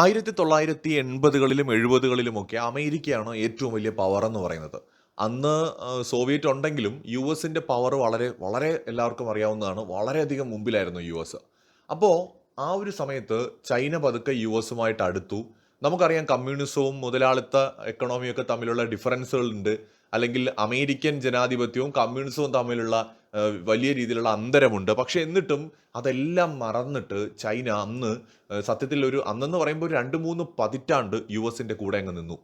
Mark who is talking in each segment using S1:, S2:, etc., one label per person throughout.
S1: ആയിരത്തി തൊള്ളായിരത്തി എൺപതുകളിലും എഴുപതുകളിലുമൊക്കെ അമേരിക്കയാണ് ഏറ്റവും വലിയ പവർ എന്ന് പറയുന്നത്. അന്ന് സോവിയറ്റ് ഉണ്ടെങ്കിലും യു എസിന്റെ പവർ വളരെ വളരെ എല്ലാവർക്കും അറിയാവുന്നതാണ്. വളരെയധികം മുമ്പിലായിരുന്നു യു എസ്. അപ്പോൾ ആ ഒരു സമയത്ത് ചൈന പതുക്കെ യു എസുമായിട്ട് അടുത്തു. നമുക്കറിയാം കമ്മ്യൂണിസവും മുതലാളിത്ത എക്കണോമിയൊക്കെ തമ്മിലുള്ള ഡിഫറൻസുകളുണ്ട് അല്ലെങ്കിൽ അമേരിക്കൻ ജനാധിപത്യവും കമ്മ്യൂണിസവും തമ്മിലുള്ള വലിയ രീതിയിലുള്ള അന്തരമുണ്ട്. പക്ഷെ എന്നിട്ടും അതെല്ലാം മറന്നിട്ട് ചൈന അന്ന് സത്യത്തിൽ ഒരു അന്നെന്ന് പറയുമ്പോൾ രണ്ട് മൂന്ന് പതിറ്റാണ്ട് യു എസിന്റെ കൂടെ അങ്ങ് നിന്നു.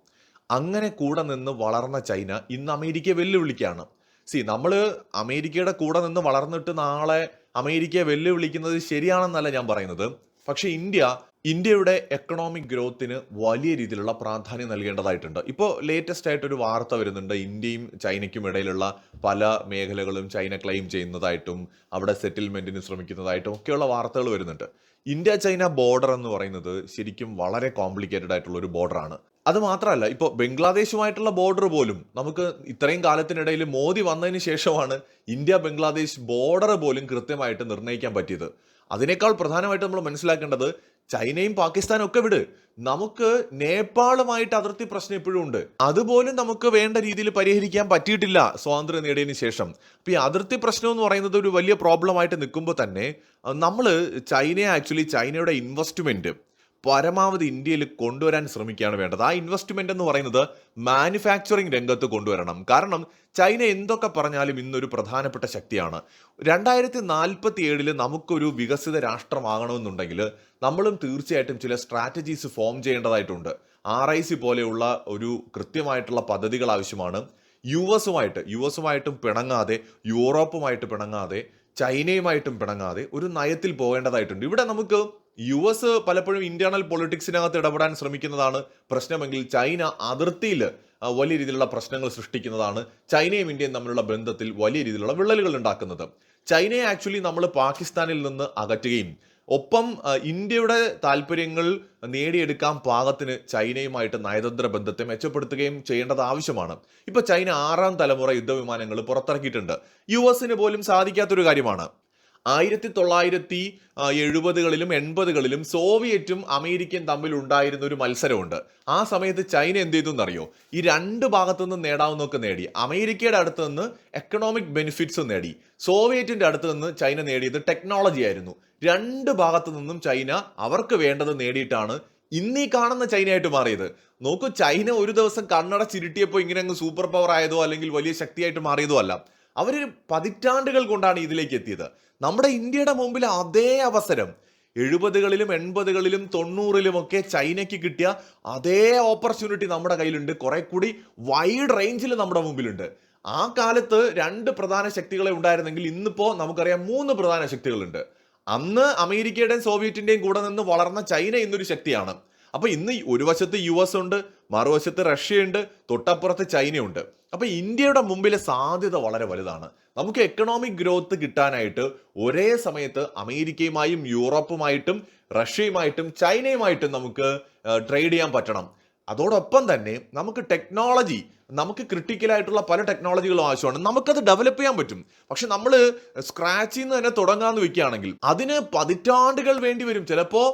S1: അങ്ങനെ കൂടെ നിന്ന് വളർന്ന ചൈന ഇന്ന് അമേരിക്കയെ വെല്ലുവിളിക്കുകയാണ്. സി നമ്മൾ അമേരിക്കയുടെ കൂടെ നിന്ന് വളർന്നിട്ട് നാളെ അമേരിക്കയെ വെല്ലുവിളിക്കുന്നത് ശരിയാണെന്നല്ല ഞാൻ പറയുന്നത്. പക്ഷേ ഇന്ത്യ ഇന്ത്യയുടെ എക്കണോമിക് ഗ്രോത്തിന് വലിയ രീതിയിലുള്ള പ്രാധാന്യം നൽകേണ്ടതായിട്ടുണ്ട്. ഇപ്പോൾ ലേറ്റസ്റ്റ് ആയിട്ട് ഒരു വാർത്ത വരുന്നുണ്ട്. ഇന്ത്യയും ചൈനയ്ക്കും ഇടയിലുള്ള പല മേഖലകളും ചൈന ക്ലെയിം ചെയ്യുന്നതായിട്ടും അവിടെ സെറ്റിൽമെന്റിന് ശ്രമിക്കുന്നതായിട്ടും ഒക്കെയുള്ള വാർത്തകൾ വരുന്നുണ്ട്. ഇന്ത്യ ചൈന ബോർഡർ എന്ന് പറയുന്നത് ശരിക്കും വളരെ കോംപ്ലിക്കേറ്റഡ് ആയിട്ടുള്ള ഒരു ബോർഡറാണ് അത് മാത്രമല്ല ഇപ്പോൾ ബംഗ്ലാദേശുമായിട്ടുള്ള ബോർഡർ പോലും നമുക്ക് ഇത്രയും കാലത്തിനിടയിൽ മോദി വന്നതിന് ശേഷമാണ് ഇന്ത്യ ബംഗ്ലാദേശ് ബോർഡർ പോലും കൃത്യമായിട്ട് നിർണയിക്കാൻ പറ്റിയത്. അതിനേക്കാൾ പ്രധാനമായിട്ട് നമ്മൾ മനസ്സിലാക്കേണ്ടത് ചൈനയും പാകിസ്ഥാനും ഒക്കെ വിട്. നമുക്ക് നേപ്പാളുമായിട്ട് അതിർത്തി പ്രശ്നം എപ്പോഴും ഉണ്ട്. അതുപോലും നമുക്ക് വേണ്ട രീതിയിൽ പരിഹരിക്കാൻ പറ്റിയിട്ടില്ല സ്വാതന്ത്ര്യം നേടിയതിന് ശേഷം. അപ്പൊ ഈ അതിർത്തി പ്രശ്നം എന്ന് പറയുന്നത് ഒരു വലിയ പ്രോബ്ലം ആയിട്ട് നിൽക്കുമ്പോൾ തന്നെ നമ്മൾ ചൈനയെ ആക്ച്വലി ചൈനയുടെ ഇൻവെസ്റ്റ്മെന്റ് പരമാവധി ഇന്ത്യയിൽ കൊണ്ടുവരാൻ ശ്രമിക്കുകയാണ് വേണ്ടത്. ആ ഇൻവെസ്റ്റ്മെന്റ് എന്ന് പറയുന്നത് മാനുഫാക്ചറിങ് രംഗത്ത് കൊണ്ടുവരണം. കാരണം ചൈന എന്തൊക്കെ പറഞ്ഞാലും ഇന്നൊരു പ്രധാനപ്പെട്ട ശക്തിയാണ്. രണ്ടായിരത്തി നാൽപ്പത്തി ഏഴിൽ നമുക്കൊരു വികസിത രാഷ്ട്രമാകണമെന്നുണ്ടെങ്കിൽ നമ്മളും തീർച്ചയായിട്ടും ചില സ്ട്രാറ്റജീസ് ഫോം ചെയ്യേണ്ടതായിട്ടുണ്ട്. ആർ ഐ സി പോലെയുള്ള ഒരു കൃത്യമായിട്ടുള്ള പദ്ധതികൾ ആവശ്യമാണ്. യു എസുമായിട്ട് യു എസുമായിട്ടും പിണങ്ങാതെ യൂറോപ്പുമായിട്ട് പിണങ്ങാതെ ചൈനയുമായിട്ടും പിണങ്ങാതെ ഒരു നയത്തിൽ പോകേണ്ടതായിട്ടുണ്ട്. ഇവിടെ നമുക്ക് യു എസ് പലപ്പോഴും ഇന്റേണൽ പൊളിറ്റിക്സിനകത്ത് ഇടപെടാൻ ശ്രമിക്കുന്നതാണ്. പ്രശ്നമെങ്കിൽ ചൈന അതിർത്തിയിൽ വലിയ രീതിയിലുള്ള പ്രശ്നങ്ങൾ സൃഷ്ടിക്കുന്നതാണ്. ചൈനയും ഇന്ത്യയും തമ്മിലുള്ള ബന്ധത്തിൽ വലിയ രീതിയിലുള്ള വിള്ളലുകൾ ഉണ്ടാക്കുന്നത്. ചൈനയെ ആക്ച്വലി നമ്മൾ പാകിസ്ഥാനിൽ നിന്ന് അകറ്റുകയും ഒപ്പം ഇന്ത്യയുടെ താല്പര്യങ്ങൾ നേടിയെടുക്കാൻ പാകത്തിന് ചൈനയുമായിട്ട് നയതന്ത്ര ബന്ധത്തെ മെച്ചപ്പെടുത്തുകയും ചെയ്യേണ്ടത് ആവശ്യമാണ്. ഇപ്പൊ ചൈന ആറാം തലമുറ യുദ്ധവിമാനങ്ങൾ പുറത്തിറക്കിയിട്ടുണ്ട്. യു എസിന് പോലും സാധിക്കാത്തൊരു കാര്യമാണ്. ആയിരത്തി തൊള്ളായിരത്തി എഴുപതുകളിലും എൺപതുകളിലും സോവിയറ്റും അമേരിക്കയും തമ്മിൽ ഉണ്ടായിരുന്ന ഒരു മത്സരമുണ്ട്. ആ സമയത്ത് ചൈന എന്ത് ചെയ്തു എന്നറിയോ? ഈ രണ്ട് ഭാഗത്തു നിന്നും നേടാവുന്നൊക്കെ നേടി. അമേരിക്കയുടെ അടുത്ത് നിന്ന് എക്കണോമിക് ബെനിഫിറ്റ്സ് നേടി. സോവിയറ്റിന്റെ അടുത്ത് നിന്ന് ചൈന നേടിയത് ടെക്നോളജി ആയിരുന്നു. രണ്ട് ഭാഗത്തു നിന്നും ചൈന അവർക്ക് വേണ്ടത് നേടിയിട്ടാണ് ഇന്ന് ഈ കാണുന്ന ചൈനയായിട്ട് മാറിയത്. നോക്കൂ ചൈന ഒരു ദിവസം കണ്ണട കണ്ണടച്ചിരുട്ടിയപ്പോൾ ഇങ്ങനെ അങ്ങ് സൂപ്പർ പവർ ആയതോ അല്ലെങ്കിൽ വലിയ ശക്തിയായിട്ട് മാറിയതോ അല്ല. അവർ പതിറ്റാണ്ടുകൾ കൊണ്ടാണ് ഇതിലേക്ക് എത്തിയത്. നമ്മുടെ ഇന്ത്യയുടെ മുമ്പിൽ അതേ അവസരം. എഴുപതുകളിലും എൺപതുകളിലും തൊണ്ണൂറിലുമൊക്കെ ചൈനയ്ക്ക് കിട്ടിയ അതേ ഓപ്പർച്യൂണിറ്റി നമ്മുടെ കയ്യിലുണ്ട്. കുറെ കൂടി വൈഡ് റേഞ്ചിൽ നമ്മുടെ മുമ്പിലുണ്ട്. ആ കാലത്ത് രണ്ട് പ്രധാന ശക്തികളെ ഉണ്ടായിരുന്നെങ്കിൽ ഇന്നിപ്പോ നമുക്കറിയാം മൂന്ന് പ്രധാന ശക്തികളുണ്ട്. അന്ന് അമേരിക്കയുടെയും സോവിയറ്റിന്റെയും കൂടെ നിന്ന് വളർന്ന ചൈന ഇന്നൊരു ശക്തിയാണ്. അപ്പോൾ ഇന്ന് ഒരു വശത്ത് യു എസ് ഉണ്ട് മറുവശത്ത് റഷ്യ ഉണ്ട് തൊട്ടപ്പുറത്ത് ചൈനയുണ്ട്. അപ്പൊ ഇന്ത്യയുടെ മുമ്പിലെ സാധ്യത വളരെ വലുതാണ്. നമുക്ക് എക്കണോമിക് ഗ്രോത്ത് കിട്ടാനായിട്ട് ഒരേ സമയത്ത് അമേരിക്കയുമായും യൂറോപ്പുമായിട്ടും റഷ്യയുമായിട്ടും ചൈനയുമായിട്ടും നമുക്ക് ട്രേഡ് ചെയ്യാൻ പറ്റണം. അതോടൊപ്പം തന്നെ നമുക്ക് ടെക്നോളജി നമുക്ക് ക്രിട്ടിക്കലായിട്ടുള്ള പല ടെക്നോളജികളും ആവശ്യമാണ്. നമുക്കത് ഡെവലപ്പ് ചെയ്യാൻ പറ്റും. പക്ഷെ നമ്മൾ സ്ക്രാച്ചിൽ നിന്ന് തന്നെ തുടങ്ങാമെന്ന് വെക്കുകയാണെങ്കിൽ അതിന് പതിറ്റാണ്ടുകൾ വേണ്ടി വരും. ചിലപ്പോൾ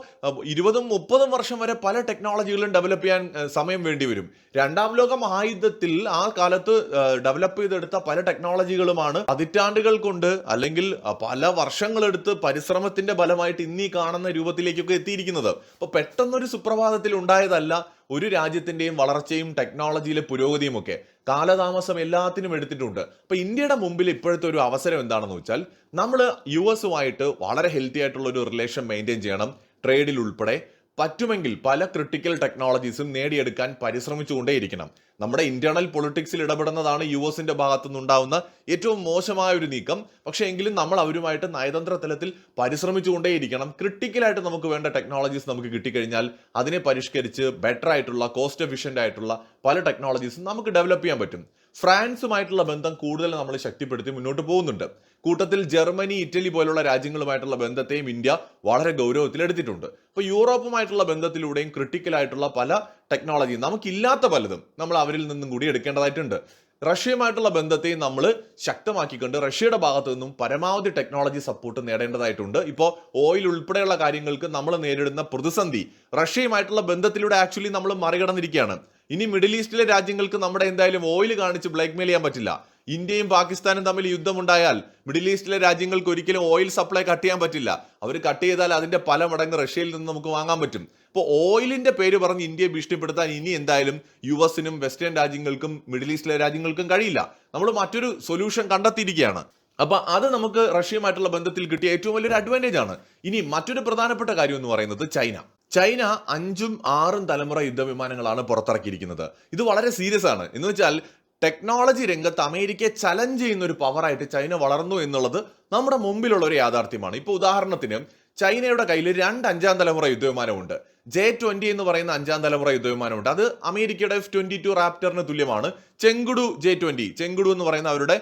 S1: ഇരുപതും മുപ്പതും വർഷം വരെ പല ടെക്നോളജികളും ഡെവലപ്പ് ചെയ്യാൻ സമയം വേണ്ടി വരും. രണ്ടാം ലോക മഹായുദ്ധത്തിൽ ആ കാലത്ത് ഡെവലപ്പ് ചെയ്തെടുത്ത പല ടെക്നോളജികളുമാണ് പതിറ്റാണ്ടുകൾ കൊണ്ട് അല്ലെങ്കിൽ പല വർഷങ്ങളെടുത്ത് പരിശ്രമത്തിന്റെ ഫലമായിട്ട് ഇന്നീ കാണുന്ന രൂപത്തിലേക്കൊക്കെ എത്തിയിരിക്കുന്നത്. അപ്പോൾ പെട്ടെന്നൊരു സുപ്രഭാതത്തിൽ ഉണ്ടായതല്ല ഒരു രാജ്യത്തിന്റെയും വളർച്ചയും ടെക്നോളജിയിലെ പുരോഗതിയും ഒക്കെ. കാലതാമസം എല്ലാത്തിനും എടുത്തിട്ടുണ്ട്. അപ്പൊ ഇന്ത്യയുടെ മുമ്പിൽ ഇപ്പോഴത്തെ ഒരു അവസരം എന്താണെന്ന് വെച്ചാൽ നമ്മൾ യു എസുമായിട്ട് വളരെ ഹെൽത്തി ആയിട്ടുള്ള ഒരു റിലേഷൻ മെയിന്റെയിൻ ചെയ്യണം. ട്രേഡിൽ ഉൾപ്പെടെ. പറ്റുമെങ്കിൽ പല ക്രിട്ടിക്കൽ ടെക്നോളജീസും നേടിയെടുക്കാൻ പരിശ്രമിച്ചുകൊണ്ടേയിരിക്കണം. നമ്മുടെ ഇന്റേണൽ പൊളിറ്റിക്സിൽ ഇടപെടുന്നതാണ് യു എസിന്റെ ഭാഗത്തു നിന്നുണ്ടാവുന്ന ഏറ്റവും മോശമായ ഒരു നീക്കം. പക്ഷേ എങ്കിലും നമ്മൾ അവരുമായിട്ട് നയതന്ത്ര തലത്തിൽ പരിശ്രമിച്ചുകൊണ്ടേയിരിക്കണം. ക്രിട്ടിക്കലായിട്ട് നമുക്ക് വേണ്ട ടെക്നോളജീസ് നമുക്ക് കിട്ടിക്കഴിഞ്ഞാൽ അതിനെ പരിഷ്കരിച്ച് ബെറ്റർ ആയിട്ടുള്ള കോസ്റ്റ് എഫിഷ്യന്റ് ആയിട്ടുള്ള പല ടെക്നോളജീസും നമുക്ക് ഡെവലപ്പ് ചെയ്യാൻ പറ്റും. ഫ്രാൻസുമായിട്ടുള്ള ബന്ധം കൂടുതൽ നമ്മൾ ശക്തിപ്പെടുത്തി മുന്നോട്ട് പോകുന്നുണ്ട്. കൂട്ടത്തിൽ ജർമ്മനി ഇറ്റലി പോലുള്ള രാജ്യങ്ങളുമായിട്ടുള്ള ബന്ധത്തെയും ഇന്ത്യ വളരെ ഗൗരവത്തിൽ എടുത്തിട്ടുണ്ട് അപ്പോൾ യൂറോപ്പുമായിട്ടുള്ള ബന്ധത്തിലൂടെയും ക്രിട്ടിക്കൽ ആയിട്ടുള്ള പല ടെക്നോളജിയും നമുക്കില്ലാത്ത പലതും നമ്മൾ അവരിൽ നിന്നും കൂടി എടുക്കേണ്ടതായിട്ടുണ്ട്. റഷ്യയുമായിട്ടുള്ള ബന്ധത്തെയും നമ്മൾ ശക്തമാക്കിക്കൊണ്ട് റഷ്യയുടെ ഭാഗത്തു നിന്നും പരമാവധി ടെക്നോളജി സപ്പോർട്ട് നേടേണ്ടതായിട്ടുണ്ട്. ഇപ്പോൾ ഓയിൽ ഉൾപ്പെടെയുള്ള കാര്യങ്ങൾക്ക് നമ്മൾ നേരിടുന്ന പ്രതിസന്ധി റഷ്യയുമായിട്ടുള്ള ബന്ധത്തിലൂടെ ആക്ച്വലി നമ്മൾ മറികടന്നിരിക്കുകയാണ്. ഇനി മിഡിൽ ഈസ്റ്റിലെ രാജ്യങ്ങൾക്ക് നമ്മുടെ എന്തായാലും ഓയിൽ കാണിച്ച് ബ്ലാക്ക്മെയിൽ ചെയ്യാൻ പറ്റില്ല. ഇന്ത്യയും പാകിസ്ഥാനും തമ്മിൽ യുദ്ധമുണ്ടായാൽ മിഡിൽ ഈസ്റ്റിലെ രാജ്യങ്ങൾക്ക് ഒരിക്കലും ഓയിൽ സപ്ലൈ കട്ട് ചെയ്യാൻ പറ്റില്ല. അവർ കട്ട് ചെയ്താൽ അതിന്റെ പല മടങ്ങ് റഷ്യയിൽ നിന്ന് നമുക്ക് വാങ്ങാൻ പറ്റും. ഇപ്പോൾ ഓയിലിന്റെ പേര് പറഞ്ഞ് ഇന്ത്യയെ ഭീഷണിപ്പെടുത്താൻ ഇനി എന്തായാലും യു എസിനും വെസ്റ്റേൺ രാജ്യങ്ങൾക്കും മിഡിൽ ഈസ്റ്റിലെ രാജ്യങ്ങൾക്കും കഴിയില്ല. നമ്മൾ മറ്റൊരു സൊല്യൂഷൻ കണ്ടെത്തിയിരിക്കുകയാണ്. അപ്പൊ അത് നമുക്ക് റഷ്യയുമായിട്ടുള്ള ബന്ധത്തിൽ കിട്ടിയ ഏറ്റവും വലിയൊരു അഡ്വാന്റേജ് ആണ്. ഇനി മറ്റൊരു പ്രധാനപ്പെട്ട കാര്യം എന്ന് പറയുന്നത് ചൈന. ചൈന അഞ്ചും ആറും തലമുറ യുദ്ധവിമാനങ്ങളാണ് പുറത്തിറക്കിയിരിക്കുന്നത്. ഇത് വളരെ സീരിയസ് ആണ്. എന്ന് വെച്ചാൽ ടെക്നോളജി രംഗത്ത് അമേരിക്കയെ ചലഞ്ച് ചെയ്യുന്ന ഒരു പവറായിട്ട് ചൈന വളർന്നു എന്നുള്ളത് നമ്മുടെ മുമ്പിലുള്ള ഒരു യാഥാർത്ഥ്യമാണ്. ഇപ്പോൾ ഉദാഹരണത്തിന് ചൈനയുടെ കയ്യിൽ രണ്ട് അഞ്ചാം തലമുറ യുദ്ധവിമാനമുണ്ട്. ജെ ട്വന്റി എന്ന് പറയുന്ന അഞ്ചാം തലമുറ യുദ്ധവിമാനമുണ്ട്. അത് അമേരിക്കയുടെ എഫ് ട്വന്റി ടു റാപ്റ്ററിന് തുല്യമാണ്. ചെങ്കുഡു ജെ ട്വന്റി ചെങ്കുഡു എന്ന് പറയുന്ന അവരുടെ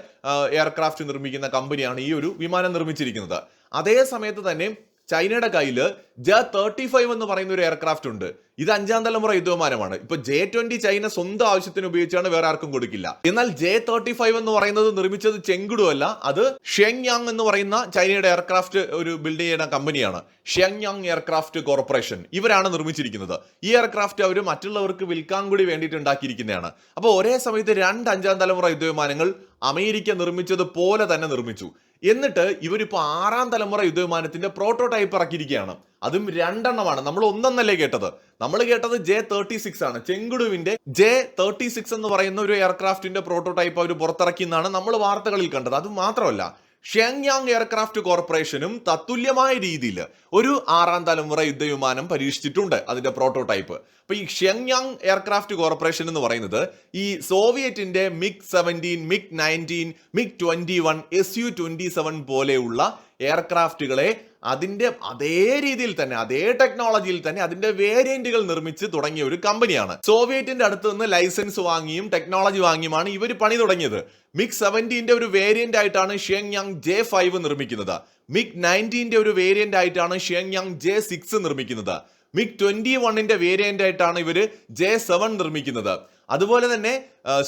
S1: എയർക്രാഫ്റ്റ് നിർമ്മിക്കുന്ന കമ്പനിയാണ് ഈ ഒരു വിമാനം നിർമ്മിച്ചിരിക്കുന്നത്. അതേ സമയത്ത് തന്നെ ചൈനയുടെ കയ്യിൽ ജ തേർട്ടി ഫൈവ് എന്ന് പറയുന്ന ഒരു എയർക്രാഫ്റ്റ് ഉണ്ട്. ഇത് അഞ്ചാം തലമുറ യുദ്ധവിമാനമാണ്. ഇപ്പൊ ജെ ട്വന്റി ചൈന സ്വന്തം ആവശ്യത്തിന് ഉപയോഗിച്ചാണ് വേറെ ആർക്കും കൊടുക്കില്ല. എന്നാൽ ജെ തേർട്ടി ഫൈവ് എന്ന് പറയുന്നത് നിർമ്മിച്ചത് ചെങ്കുഡു അല്ല അത് ഷെങ്യാങ് എന്ന് പറയുന്ന ചൈനയുടെ എയർക്രാഫ്റ്റ് ഒരു ബിൽഡ് ചെയ്യുന്ന കമ്പനിയാണ്. Shenyang aircraft corporation. ഇവരാണ് നിർമ്മിച്ചിരിക്കുന്നത്. ഈ എയർക്രാഫ്റ്റ് അവർ മറ്റുള്ളവർക്ക് വിൽക്കാൻ കൂടി വേണ്ടിയിട്ട് ഉണ്ടാക്കിയിരിക്കുന്നതാണ്. അപ്പോൾ ഒരേ സമയത്ത് രണ്ട് അഞ്ചാം തലമുറ യുദ്ധവിമാനങ്ങൾ അമേരിക്ക നിർമ്മിച്ചത് പോലെ തന്നെ നിർമ്മിച്ചു. എന്നിട്ട് ഇവരിപ്പോൾ ആറാം തലമുറ യുദ്ധവിമാനത്തിന്റെ പ്രോട്ടോടൈപ്പ് ഇറക്കിയിരിക്കുകയാണ്. അതും രണ്ടെണ്ണമാണ്. നമ്മൾ ഒന്നെന്നല്ലേ കേട്ടത്? നമ്മൾ കേട്ടത് ജെ തേർട്ടി സിക്സ് ആണ്. ചെങ്കുടുവിന്റെ ജെ തേർട്ടി സിക്സ് എന്ന് പറയുന്ന ഒരു എയർക്രാഫ്റ്റിന്റെ പ്രോട്ടോടൈപ്പ് അവർ പുറത്തിറക്കി എന്നാണ് നമ്മൾ വാർത്തകളിൽ കണ്ടത്. അത് മാത്രമല്ല ഷെങ്യാങ് എയർക്രാഫ്റ്റ് കോർപ്പറേഷനും തത്തുല്യമായ രീതിയിൽ ഒരു ആറാം തലമുറ യുദ്ധവിമാനം പരീക്ഷിച്ചിട്ടുണ്ട് അതിന്റെ പ്രോട്ടോടൈപ്പ്. അപ്പൊ ഈ ഷെങ്യാങ് എയർക്രാഫ്റ്റ് കോർപ്പറേഷൻ എന്ന് പറയുന്നത് ഈ സോവിയറ്റിന്റെ MiG seventeen MiG nineteen MiG twenty one S U twenty seven പോലെയുള്ള എയർക്രാഫ്റ്റുകളെ അതിന്റെ അതേ രീതിയിൽ തന്നെ അതേ ടെക്നോളജിയിൽ തന്നെ അതിന്റെ വേരിയന്റുകൾ നിർമ്മിച്ച് തുടങ്ങിയ ഒരു കമ്പനിയാണ് സോവിയറ്റിന്റെ അടുത്ത് നിന്ന് ലൈസൻസ് വാങ്ങിയും ടെക്നോളജി വാങ്ങിയുമാണ് ഇവർ പണി തുടങ്ങിയത്. മിഗ് സെവന്റീന്റെ ഒരു വേരിയന്റ് ആയിട്ടാണ് യാങ് ജെ ഫൈവ് നിർമ്മിക്കുന്നത്. മിഗ് നയന്റീന്റെ ഒരു വേരിയന്റ് ആയിട്ടാണ് യാങ് ജെ സിക്സ് നിർമ്മിക്കുന്നത്. മിക് ട്വന്റി വണ്ണിന്റെ വേരിയന്റ് ആയിട്ടാണ് ഇവർ ജെ സെവൻ നിർമ്മിക്കുന്നത്. അതുപോലെ തന്നെ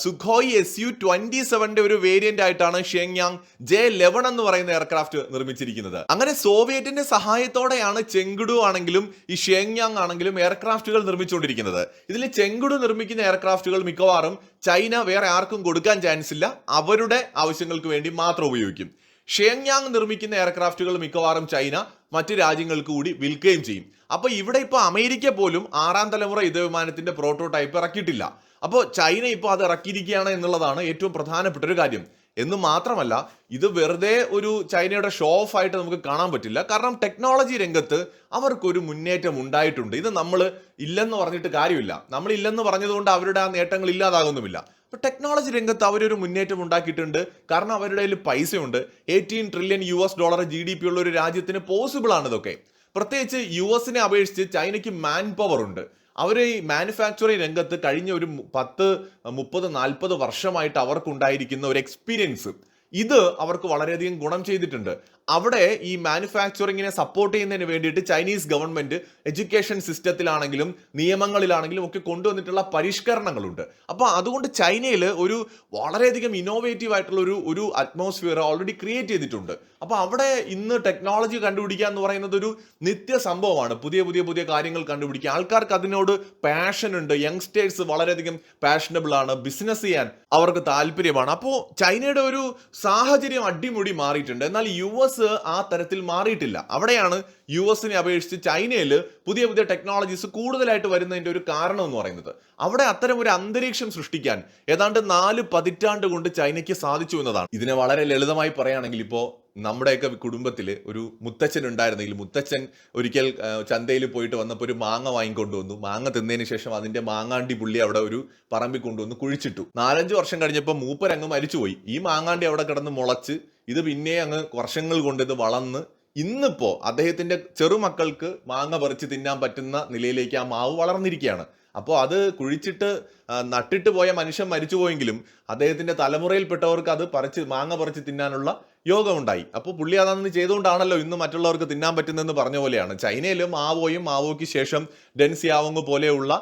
S1: സുഖോയ് എസ് യു ട്വന്റി സെവന്റെ ഒരു വേരിയന്റ് ആയിട്ടാണ് ഷെങ്യാങ് ജെ ലെവൺ എന്ന് പറയുന്ന എയർക്രാഫ്റ്റ് നിർമ്മിച്ചിരിക്കുന്നത്. അങ്ങനെ സോവിയറ്റിന്റെ സഹായത്തോടെയാണ് ചെങ്കുഡു ആണെങ്കിലും ഈ ഷെങ്യാങ് ആണെങ്കിലും എയർക്രാഫ്റ്റുകൾ നിർമ്മിച്ചുകൊണ്ടിരിക്കുന്നത്. ഇതിൽ ചെങ്കുഡു നിർമ്മിക്കുന്ന എയർക്രാഫ്റ്റുകൾ മിക്കവാറും ചൈന വേറെ ആർക്കും കൊടുക്കാൻ ചാൻസ് ഇല്ല. അവരുടെ ആവശ്യങ്ങൾക്ക് വേണ്ടി മാത്രം ഉപയോഗിക്കും. ഷെങ്യാങ് നിർമ്മിക്കുന്ന എയർക്രാഫ്റ്റുകൾ മിക്കവാറും ചൈന മറ്റ് രാജ്യങ്ങൾക്ക് കൂടി വിൽക്കുകയും ചെയ്യും. അപ്പോൾ ഇവിടെ ഇപ്പൊ അമേരിക്ക പോലും ആറാം തലമുറ യുദ്ധവിമാനത്തിന്റെ പ്രോട്ടോടൈപ്പ് ഇറക്കിയിട്ടില്ല. അപ്പോൾ ചൈന ഇപ്പോൾ അത് ഇറക്കിയിരിക്കുകയാണ് എന്നുള്ളതാണ് ഏറ്റവും പ്രധാനപ്പെട്ട ഒരു കാര്യം. എന്ന് മാത്രമല്ല ഇത് വെറുതെ ഒരു ചൈനയുടെ ഷോ ഓഫ് ആയിട്ട് നമുക്ക് കാണാൻ പറ്റില്ല. കാരണം ടെക്നോളജി രംഗത്ത് അവർക്കൊരു മുന്നേറ്റം ഉണ്ടായിട്ടുണ്ട്. ഇത് നമ്മൾ ഇല്ലെന്ന് പറഞ്ഞിട്ട് കാര്യമില്ല. നമ്മൾ ഇല്ലെന്ന് പറഞ്ഞതുകൊണ്ട് അവരുടെ ആ നേട്ടങ്ങൾ ഇല്ലാതാകുന്നുമില്ല. അപ്പോൾ ടെക്നോളജി രംഗത്ത് അവരൊരു മുന്നേറ്റം ഉണ്ടാക്കിയിട്ടുണ്ട്. കാരണം അവരുടെ കയ്യിൽ പൈസയുണ്ട്. Eighteen trillion U S dollar G D P ഉള്ള ഒരു രാജ്യത്തിന് പോസിബിൾ ആണ് ഇതൊക്കെ പ്രത്യേകിച്ച് യു എസിനെ അപേക്ഷിച്ച് ചൈനയ്ക്ക് മാൻ പവർ ഉണ്ട്. അവർ ഈ മാനുഫാക്ചറിങ് രംഗത്ത് കഴിഞ്ഞ ഒരു പത്ത് മുപ്പത് നാൽപ്പത് വർഷമായിട്ട് അവർക്കുണ്ടായിരിക്കുന്ന ഒരു എക്സ്പീരിയൻസ് ഇത് അവർക്ക് വളരെയധികം ഗുണം ചെയ്തിട്ടുണ്ട്. അവിടെ ഈ മാനുഫാക്ചറിങ്ങിനെ സപ്പോർട്ട് ചെയ്യുന്നതിന് വേണ്ടിയിട്ട് ചൈനീസ് ഗവൺമെന്റ് എഡ്യൂക്കേഷൻ സിസ്റ്റത്തിലാണെങ്കിലും നിയമങ്ങളിലാണെങ്കിലും ഒക്കെ കൊണ്ടുവന്നിട്ടുള്ള പരിഷ്കരണങ്ങളുണ്ട്. അപ്പോൾ അതുകൊണ്ട് ചൈനയിൽ ഒരു വളരെയധികം ഇന്നോവേറ്റീവ് ആയിട്ടുള്ള ഒരു ഒരു അറ്റ്മോസ്ഫിയർ ഓൾറെഡി ക്രിയേറ്റ് ചെയ്തിട്ടുണ്ട്. അപ്പോൾ അവിടെ ഇന്ന് ടെക്നോളജി കണ്ടുപിടിക്കുക എന്ന് പറയുന്നത് ഒരു നിത്യ സംഭവമാണ്. പുതിയ പുതിയ പുതിയ കാര്യങ്ങൾ കണ്ടുപിടിക്കുക. ആൾക്കാർക്ക് അതിനോട് പാഷൻ ഉണ്ട്. യങ്സ്റ്റേഴ്സ് വളരെയധികം പാഷനബിൾ ആണ്. ബിസിനസ് ചെയ്യാൻ അവർക്ക് താല്പര്യമാണ്. അപ്പോൾ ചൈനയുടെ ഒരു സാഹചര്യം അടിമുടി മാറിയിട്ടുണ്ട്. എന്നാൽ യു എസ് ആ തരത്തിൽ മാറിയിട്ടില്ല. അവിടെയാണ് യു എസിനെ അപേക്ഷിച്ച് ചൈനയിൽ പുതിയ പുതിയ ടെക്നോളജീസ് കൂടുതലായിട്ട് വരുന്നതിന്റെ ഒരു കാരണം എന്ന് പറയുന്നത്. അവിടെ അത്തരം ഒരു അന്തരീക്ഷം സൃഷ്ടിക്കാൻ ഏതാണ്ട് നാല് പതിറ്റാണ്ട് കൊണ്ട് ചൈനയ്ക്ക് സാധിച്ചു എന്നതാണ്. ഇതിനെ വളരെ ലളിതമായി പറയുകയാണെങ്കിൽ ഇപ്പോൾ നമ്മുടെയൊക്കെ കുടുംബത്തിൽ ഒരു മുത്തച്ഛൻ ഉണ്ടായിരുന്നെങ്കിൽ മുത്തച്ഛൻ ഒരിക്കൽ ചന്തയിൽ പോയിട്ട് വന്നപ്പോൾ ഒരു മാങ്ങ വാങ്ങിക്കൊണ്ടുവന്നു മാങ്ങ തിന്നതിന് ശേഷം അതിന്റെ മാങ്ങാണ്ടി പുള്ളി അവിടെ ഒരു പറമ്പിൽ കൊണ്ടുവന്ന് കുഴിച്ചിട്ടു. നാലഞ്ച് വർഷം കഴിഞ്ഞപ്പോൾ മൂപ്പരങ്ങ് മരിച്ചുപോയി. ഈ മാങ്ങാണ്ടി അവിടെ കിടന്ന് മുളച്ച് ഇത് പിന്നെ അങ്ങ് വർഷങ്ങൾ കൊണ്ട് ഇത് വളർന്ന് ഇന്നിപ്പോൾ അദ്ദേഹത്തിന്റെ ചെറുമക്കൾക്ക് മാങ്ങ പറിച്ച് തിന്നാൻ പറ്റുന്ന നിലയിലേക്ക് ആ മാവ് വളർന്നിരിക്കുകയാണ്. അപ്പോൾ അത് കുഴിച്ചിട്ട് നട്ടിട്ട് പോയ മനുഷ്യൻ മരിച്ചുപോയെങ്കിലും അദ്ദേഹത്തിന്റെ തലമുറയിൽപ്പെട്ടവർക്ക് അത് പറിച്ച് മാങ്ങ പറിച്ച് തിന്നാനുള്ള യോഗമുണ്ടായി. അപ്പോൾ പുള്ളി അതൊന്ന് ചെയ്തുകൊണ്ടാണല്ലോ ഇന്ന് മറ്റുള്ളവർക്ക് തിന്നാൻ പറ്റുന്നതെന്ന് പറഞ്ഞ പോലെയാണ്. ചൈനയിലും മാവോയും മാവോയ്ക്ക് ശേഷം ഡെൻ സിയാവങ് പോലെയുള്ള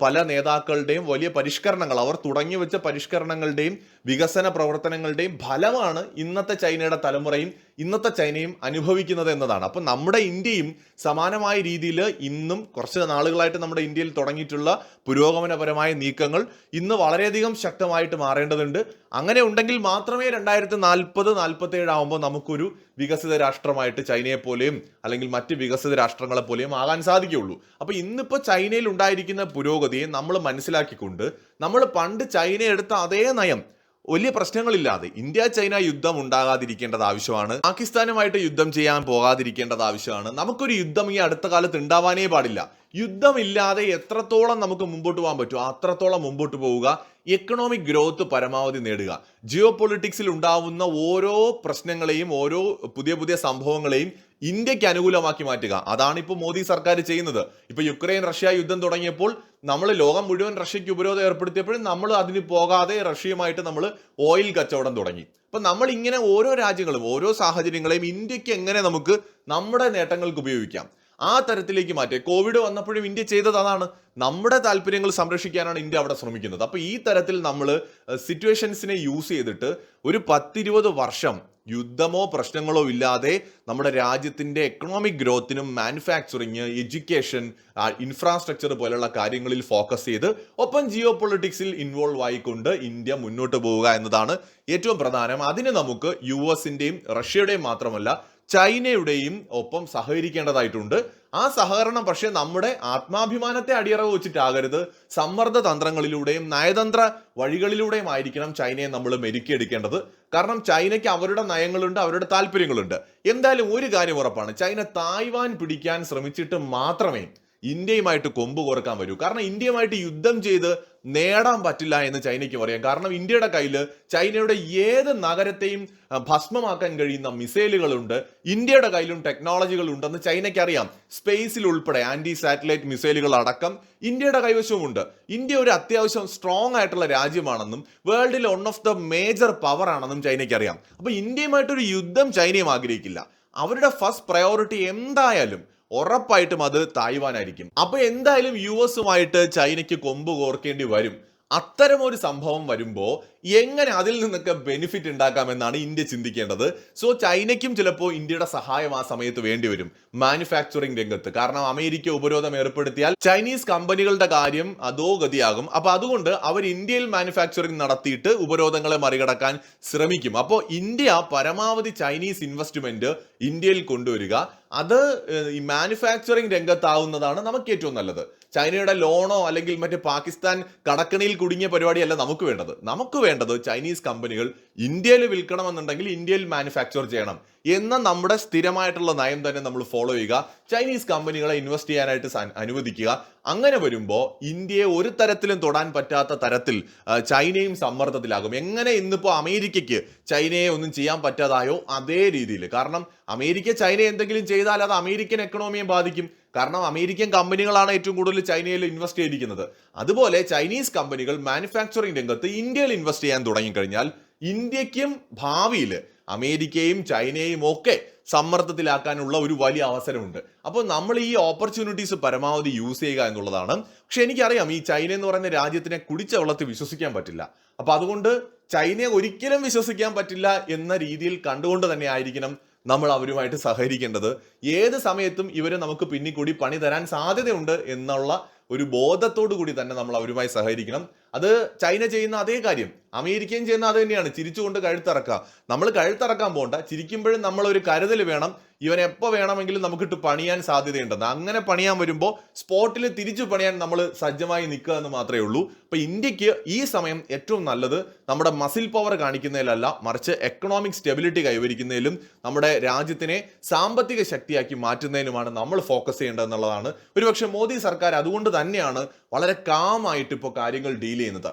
S1: പല നേതാക്കളുടെയും വലിയ പരിഷ്കരണങ്ങൾ അവർ തുടങ്ങി വെച്ച പരിഷ്കരണങ്ങളുടെയും വികസന പ്രവർത്തനങ്ങളുടെയും ഫലമാണ് ഇന്നത്തെ ചൈനയുടെ തലമുറയും ഇന്നത്തെ ചൈനയും അനുഭവിക്കുന്നത് എന്നതാണ്. അപ്പം നമ്മുടെ ഇന്ത്യയും സമാനമായ രീതിയിൽ ഇന്നും കുറച്ച് നാളുകളായിട്ട് നമ്മുടെ ഇന്ത്യയിൽ തുടങ്ങിയിട്ടുള്ള പുരോഗമനപരമായ നീക്കങ്ങൾ ഇന്ന് വളരെയധികം ശക്തമായിട്ട് മാറേണ്ടതുണ്ട്. അങ്ങനെ ഉണ്ടെങ്കിൽ മാത്രമേ രണ്ടായിരത്തി നാൽപ്പത് നാൽപ്പത്തി ഏഴാകുമ്പോൾ നമുക്കൊരു വികസിത രാഷ്ട്രമായിട്ട് ചൈനയെ പോലെയും അല്ലെങ്കിൽ മറ്റ് വികസിത രാഷ്ട്രങ്ങളെ പോലെയും ആകാൻ സാധിക്കുകയുള്ളൂ. അപ്പൊ ഇന്നിപ്പോ ചൈനയിൽ ഉണ്ടായിരിക്കുന്ന പുരോഗതിയെ നമ്മൾ മനസ്സിലാക്കിക്കൊണ്ട് നമ്മൾ പണ്ട് ചൈന എടുത്ത അതേ നയം വലിയ പ്രശ്നങ്ങളില്ലാതെ ഇന്ത്യ ചൈന യുദ്ധം ഉണ്ടാകാതിരിക്കേണ്ടത് ആവശ്യമാണ്. പാകിസ്ഥാനുമായിട്ട് യുദ്ധം ചെയ്യാൻ പോകാതിരിക്കേണ്ടത് ആവശ്യമാണ്. നമുക്കൊരു യുദ്ധം ഈ അടുത്ത കാലത്ത് ഉണ്ടാവാനേ പാടില്ല. യുദ്ധമില്ലാതെ എത്രത്തോളം നമുക്ക് മുമ്പോട്ട് പോകാൻ പറ്റുമോ അത്രത്തോളം മുമ്പോട്ട് പോവുക എക്കണോമിക് ഗ്രോത്ത് പരമാവധി നേടുക. ജിയോ പൊളിറ്റിക്സിൽ ഉണ്ടാവുന്ന ഓരോ പ്രശ്നങ്ങളെയും ഓരോ പുതിയ പുതിയ സംഭവങ്ങളെയും ഇന്ത്യയ്ക്ക് അനുകൂലമാക്കി മാറ്റുക. അതാണ് ഇപ്പോൾ മോദി സർക്കാർ ചെയ്യുന്നത്. ഇപ്പൊ യുക്രൈൻ റഷ്യ യുദ്ധം തുടങ്ങിയപ്പോൾ നമ്മൾ ലോകം മുഴുവൻ റഷ്യയ്ക്ക് ഉപരോധം ഏർപ്പെടുത്തിയപ്പോഴും നമ്മൾ അതിന് പോകാതെ റഷ്യയുമായിട്ട് നമ്മൾ ഓയിൽ കച്ചവടം തുടങ്ങി. അപ്പൊ നമ്മൾ ഇങ്ങനെ ഓരോ രാജ്യങ്ങളും ഓരോ സാഹചര്യങ്ങളെയും ഇന്ത്യയ്ക്ക് എങ്ങനെ നമുക്ക് നമ്മുടെ നേട്ടങ്ങൾക്ക് ഉപയോഗിക്കാം? ആ തരത്തിലേക്ക് മാറ്റുക കോവിഡ് വന്നപ്പോഴും ഇന്ത്യ ചെയ്തത് അതാണ്. നമ്മുടെ താല്പര്യങ്ങൾ സംരക്ഷിക്കാനാണ് ഇന്ത്യ അവിടെ ശ്രമിക്കുന്നത്. അപ്പോൾ ഈ തരത്തിൽ നമ്മൾ സിറ്റുവേഷൻസിനെ യൂസ് ചെയ്തിട്ട് ഒരു പത്തിരുപത് വർഷം യുദ്ധമോ പ്രശ്നങ്ങളോ ഇല്ലാതെ നമ്മുടെ രാജ്യത്തിന്റെ എക്കണോമിക് ഗ്രോത്തിനും മാനുഫാക്ചറിങ് എഡ്യൂക്കേഷൻ ഇൻഫ്രാസ്ട്രക്ചർ പോലുള്ള കാര്യങ്ങളിൽ ഫോക്കസ് ചെയ്ത് ഒപ്പം ജിയോ പൊളിറ്റിക്സിൽ ഇൻവോൾവ് ആയിക്കൊണ്ട് ഇന്ത്യ മുന്നോട്ട് പോവുക എന്നതാണ് ഏറ്റവും പ്രധാനം. അതിന് നമുക്ക് യു എസിന്റെയും റഷ്യയുടെയും മാത്രമല്ല ചൈനയുടെയും ഒപ്പം സഹകരിക്കേണ്ടതായിട്ടുണ്ട്. ആ സഹകരണം പക്ഷേ നമ്മുടെ ആത്മാഭിമാനത്തെ അടിയറവ് വെച്ചിട്ടാകരുത് സമ്മർദ്ദ തന്ത്രങ്ങളിലൂടെയും നയതന്ത്ര വഴികളിലൂടെയും ആയിരിക്കണം ചൈനയെ നമ്മൾ മെരുക്കിയെടുക്കേണ്ടത്. കാരണം ചൈനയ്ക്ക് അവരുടെ നയങ്ങളുണ്ട് അവരുടെ താല്പര്യങ്ങളുണ്ട്. എന്തായാലും ഒരു കാര്യം ഉറപ്പാണ്. ചൈന തായ്വാൻ പിടിക്കാൻ ശ്രമിച്ചിട്ട് മാത്രമേ ഇന്ത്യയുമായിട്ട് കൊമ്പ് കോർക്കാൻ വരൂ. കാരണം ഇന്ത്യയുമായിട്ട് യുദ്ധം ചെയ്ത് നേടാൻ പറ്റില്ല എന്ന് ചൈനയ്ക്ക് പറയാം കാരണം ഇന്ത്യയുടെ കയ്യിൽ ചൈനയുടെ ഏത് നഗരത്തെയും ഭസ്മമാക്കാൻ കഴിയുന്ന മിസൈലുകളുണ്ട്. ഇന്ത്യയുടെ കയ്യിലും ടെക്നോളജികൾ ഉണ്ടെന്ന് ചൈനയ്ക്ക് അറിയാം സ്പേസിൽ ഉൾപ്പെടെ ആന്റി സാറ്റലൈറ്റ് മിസൈലുകൾ അടക്കം ഇന്ത്യയുടെ കൈവശവുമുണ്ട്. ഇന്ത്യ ഒരു അത്യാവശ്യം സ്ട്രോങ് ആയിട്ടുള്ള രാജ്യമാണെന്നും വേൾഡിലെ one of the major power ആണെന്നും ചൈനയ്ക്ക് അറിയാം അപ്പൊ ഇന്ത്യയുമായിട്ടൊരു യുദ്ധം ചൈനയും ആഗ്രഹിക്കില്ല. അവരുടെ ഫസ്റ്റ് പ്രയോറിറ്റി എന്തായാലും ഉറപ്പായിട്ടും അത് തായ്വാനായിരിക്കും. അപ്പൊ എന്തായാലും യു എസുമായിട്ട് ചൈനയ്ക്ക് കൊമ്പ് കോർക്കേണ്ടി വരും. അത്തരമൊരു സംഭവം വരുമ്പോൾ എങ്ങനെ അതിൽ നിന്നൊക്കെ ബെനിഫിറ്റ് ഉണ്ടാക്കാമെന്നാണ് ഇന്ത്യ ചിന്തിക്കേണ്ടത്. സോ ചൈനയ്ക്കും ചിലപ്പോൾ ഇന്ത്യയുടെ സഹായം ആ സമയത്ത് വേണ്ടി വരും മാനുഫാക്ചറിംഗ് രംഗത്ത്. കാരണം അമേരിക്ക ഉപരോധം ഏർപ്പെടുത്തിയാൽ ചൈനീസ് കമ്പനികളുടെ കാര്യം അതോ ഗതിയാകും. അപ്പൊ അതുകൊണ്ട് അവർ ഇന്ത്യയിൽ മാനുഫാക്ചറിംഗ് നടത്തിയിട്ട് ഉപരോധങ്ങളെ മറികടക്കാൻ ശ്രമിക്കും. അപ്പോൾ ഇന്ത്യ പരമാവധി ചൈനീസ് ഇൻവെസ്റ്റ്മെന്റ് ഇന്ത്യയിൽ കൊണ്ടുവരിക. അത് ഈ മാനുഫാക്ചറിംഗ് രംഗത്താവുന്നതാണ് നമുക്ക് ഏറ്റവും നല്ലത്. ചൈനയുടെ ലോണോ അല്ലെങ്കിൽ മറ്റേ പാകിസ്ഥാൻ കടക്കണിയിൽ കുടുങ്ങിയ പരിപാടിയല്ല നമുക്ക് വേണ്ടത്. നമുക്ക് വേണ്ടത് ചൈനീസ് കമ്പനികൾ ഇന്ത്യയിൽ വിൽക്കണമെന്നുണ്ടെങ്കിൽ ഇന്ത്യയിൽ മാനുഫാക്ചർ ചെയ്യണം. എന്ന നമ്മുടെ സ്ഥിരമായിട്ടുള്ള നയം തന്നെ നമ്മൾ ഫോളോ ചെയ്യുക. ചൈനീസ് കമ്പനികളെ ഇൻവെസ്റ്റ് ചെയ്യാനായിട്ട് അനുവദിക്കുക. അങ്ങനെ വരുമ്പോൾ ഇന്ത്യയെ ഒരു തരത്തിലും തൊടാൻ പറ്റാത്ത തരത്തിൽ ചൈനയും സമ്മർദ്ദത്തിലാകും. എങ്ങനെ ഇന്നിപ്പോൾ അമേരിക്കയ്ക്ക് ചൈനയെ ഒന്നും ചെയ്യാൻ പറ്റാതായോ? അതേ രീതിയിൽ. കാരണം അമേരിക്ക ചൈന എന്തെങ്കിലും ചെയ്താൽ അത് അമേരിക്കൻ എക്കണോമിയെ ബാധിക്കും. കാരണം അമേരിക്കൻ കമ്പനികളാണ് ഏറ്റവും കൂടുതൽ ചൈനയിൽ ഇൻവെസ്റ്റ് ചെയ്തിരിക്കുന്നത്. അതുപോലെ ചൈനീസ് കമ്പനികൾ മാനുഫാക്ചറിംഗ് രംഗത്ത് ഇന്ത്യയിൽ ഇൻവെസ്റ്റ് ചെയ്യാൻ തുടങ്ങിക്കഴിഞ്ഞാൽ ഇന്ത്യക്കും ഭാവിയിൽ അമേരിക്കയും ചൈനയും ഒക്കെ സമ്മർദ്ദത്തിലാക്കാനുള്ള ഒരു വലിയ അവസരമുണ്ട്. അപ്പോൾ നമ്മൾ ഈ ഓപ്പർച്യൂണിറ്റീസ് പരമാവധി യൂസ് ചെയ്യുക എന്നുള്ളതാണ്. പക്ഷെ എനിക്കറിയാം ഈ ചൈന എന്ന് പറയുന്ന രാജ്യത്തിനെ കുടിച്ച വെള്ളത്തിൽ വിശ്വസിക്കാൻ പറ്റില്ല. അപ്പൊ അതുകൊണ്ട് ചൈനയെ ഒരിക്കലും വിശ്വസിക്കാൻ പറ്റില്ല എന്ന രീതിയിൽ കണ്ടുകൊണ്ട് തന്നെ ആയിരിക്കണം നമ്മൾ അവരുമായിട്ട് സഹകരിക്കേണ്ടത്. ഏത് സമയത്തും ഇവർ നമുക്ക് പിന്നിക്കൂടി പണി തരാൻ സാധ്യതയുണ്ട് എന്നുള്ള ഒരു ബോധത്തോടു കൂടി തന്നെ നമ്മൾ അവരുമായി സഹകരിക്കണം. അത് ചൈന ചെയ്യുന്ന അതേ കാര്യം. അമേരിക്കയും ചെയ്യുന്ന അത് തന്നെയാണ്. ചിരിച്ചുകൊണ്ട് കഴുത്തിറക്കുക. നമ്മൾ കഴുത്തിറക്കാൻ പോകണ്ട ചിരിക്കുമ്പോഴും നമ്മളൊരു കരുതൽ വേണം. ഇവൻ എപ്പോൾ വേണമെങ്കിലും നമുക്കിട്ട് പണിയാൻ സാധ്യതയുണ്ടെന്ന്. അങ്ങനെ പണിയാൻ വരുമ്പോൾ സ്പോട്ടിൽ തിരിച്ചു പണിയാൻ നമ്മൾ സജ്ജമായി നിൽക്കുക എന്ന് മാത്രമേ ഉള്ളൂ. അപ്പോൾ ഇന്ത്യയ്ക്ക് ഈ സമയം ഏറ്റവും നല്ലത് നമ്മുടെ മസിൽ പവർ കാണിക്കുന്നതിലല്ല മറിച്ച് എക്കണോമിക് സ്റ്റെബിലിറ്റി കൈവരിക്കുന്നതിലും നമ്മുടെ രാജ്യത്തിനെ സാമ്പത്തിക ശക്തിയാക്കി മാറ്റുന്നതിനുമാണ് നമ്മൾ ഫോക്കസ് ചെയ്യേണ്ടത് എന്നുള്ളതാണ്. ഒരുപക്ഷെ മോദി സർക്കാർ അതുകൊണ്ട് തന്നെയാണ് വളരെ കാമായിട്ട് ഇപ്പോൾ കാര്യങ്ങൾ ഡീൽ ചെയ്യുന്നത്.